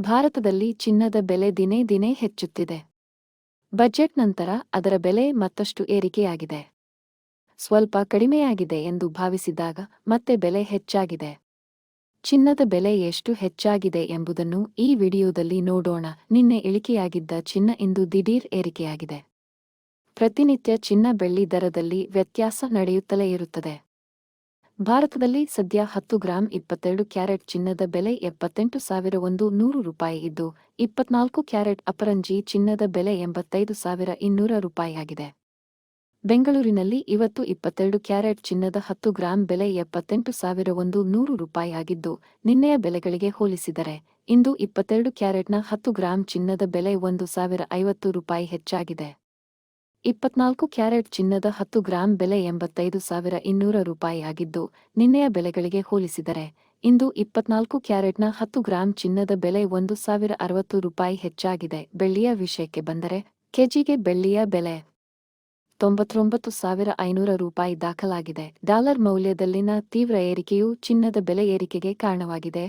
ಭಾರತದಲ್ಲಿ ಚಿನ್ನದ ಬೆಲೆ ದಿನೇ ದಿನೇ ಹೆಚ್ಚುತ್ತಿದೆ. ಬಜೆಟ್ ನಂತರ ಅದರ ಬೆಲೆ ಮತ್ತಷ್ಟು ಏರಿಕೆಯಾಗಿದೆ. ಸ್ವಲ್ಪ ಕಡಿಮೆಯಾಗಿದೆ ಎಂದು ಭಾವಿಸಿದಾಗ ಮತ್ತೆ ಬೆಲೆ ಹೆಚ್ಚಾಗಿದೆ. ಚಿನ್ನದ ಬೆಲೆ ಎಷ್ಟು ಹೆಚ್ಚಾಗಿದೆ ಎಂಬುದನ್ನು ಈ ವಿಡಿಯೋದಲ್ಲಿ ನೋಡೋಣ. ನಿನ್ನೆ ಇಳಿಕೆಯಾಗಿದ್ದ ಚಿನ್ನ ಇಂದು ದಿಢೀರ್ ಏರಿಕೆಯಾಗಿದೆ. ಪ್ರತಿನಿತ್ಯ ಚಿನ್ನ ಬೆಳ್ಳಿ ದರದಲ್ಲಿ ವ್ಯತ್ಯಾಸ ನಡೆಯುತ್ತಲೇ ಇರುತ್ತದೆ. ಭಾರತದಲ್ಲಿ ಸದ್ಯ ಹತ್ತು ಗ್ರಾಂ ಇಪ್ಪತ್ತೆರಡು ಕ್ಯಾರೆಟ್ ಚಿನ್ನದ ಬೆಲೆ ಎಪ್ಪತ್ತೆಂಟು ಸಾವಿರ ಒಂದು ನೂರು ರೂಪಾಯಿ ಇದ್ದು, ಇಪ್ಪತ್ನಾಲ್ಕು ಕ್ಯಾರೆಟ್ ಅಪರಂಜಿ ಚಿನ್ನದ ಬೆಲೆ ಎಂಬತ್ತೈದು ಸಾವಿರ ಇನ್ನೂರ ರೂಪಾಯಿಯಾಗಿದೆ. ಬೆಂಗಳೂರಿನಲ್ಲಿ ಇವತ್ತು ಇಪ್ಪತ್ತೆರಡು ಕ್ಯಾರೆಟ್ ಚಿನ್ನದ ಹತ್ತು ಗ್ರಾಂ ಬೆಲೆ ಎಪ್ಪತ್ತೆಂಟು ಸಾವಿರ ಒಂದು ನೂರು ರೂಪಾಯಿ ಆಗಿದ್ದು ನಿನ್ನೆಯ ಬೆಲೆಗಳಿಗೆ ಹೋಲಿಸಿದರೆ, ಇಂದು ಇಪ್ಪತ್ತೆರಡು ಕ್ಯಾರೆಟ್ನ ಹತ್ತು ಗ್ರಾಂ ಚಿನ್ನದ ಬೆಲೆ ಒಂದು ಸಾವಿರ ಐವತ್ತು ರೂಪಾಯಿ ಹೆಚ್ಚಾಗಿದೆ. ಇಪ್ಪತ್ನಾಲ್ಕು ಕ್ಯಾರೆಟ್ ಚಿನ್ನದ ಹತ್ತು ಗ್ರಾಂ ಬೆಲೆ ಎಂಬತ್ತೈದು ಸಾವಿರ ಇನ್ನೂರ ರೂಪಾಯಿ ಆಗಿದ್ದು, ನಿನ್ನೆಯ ಬೆಲೆಗಳಿಗೆ ಹೋಲಿಸಿದರೆ, ಇಂದು ಇಪ್ಪತ್ನಾಲ್ಕು ಕ್ಯಾರೆಟ್ನ ಹತ್ತು ಗ್ರಾಂ ಚಿನ್ನದ ಬೆಲೆ ಒಂದು ಸಾವಿರ ಅರವತ್ತು ರೂಪಾಯಿ ಹೆಚ್ಚಾಗಿದೆ. ಬೆಳ್ಳಿಯ ವಿಷಯಕ್ಕೆ ಬಂದರೆ, ಕೆಜಿಗೆ ಬೆಳ್ಳಿಯ ಬೆಲೆ ತೊಂಬತ್ತೊಂಬತ್ತು ಸಾವಿರ ಐನೂರ ರೂಪಾಯಿ ದಾಖಲಾಗಿದೆ. ಡಾಲರ್ ಮೌಲ್ಯದಲ್ಲಿನ ತೀವ್ರ ಏರಿಕೆಯು ಚಿನ್ನದ ಬೆಲೆ ಏರಿಕೆಗೆ ಕಾರಣವಾಗಿದೆ.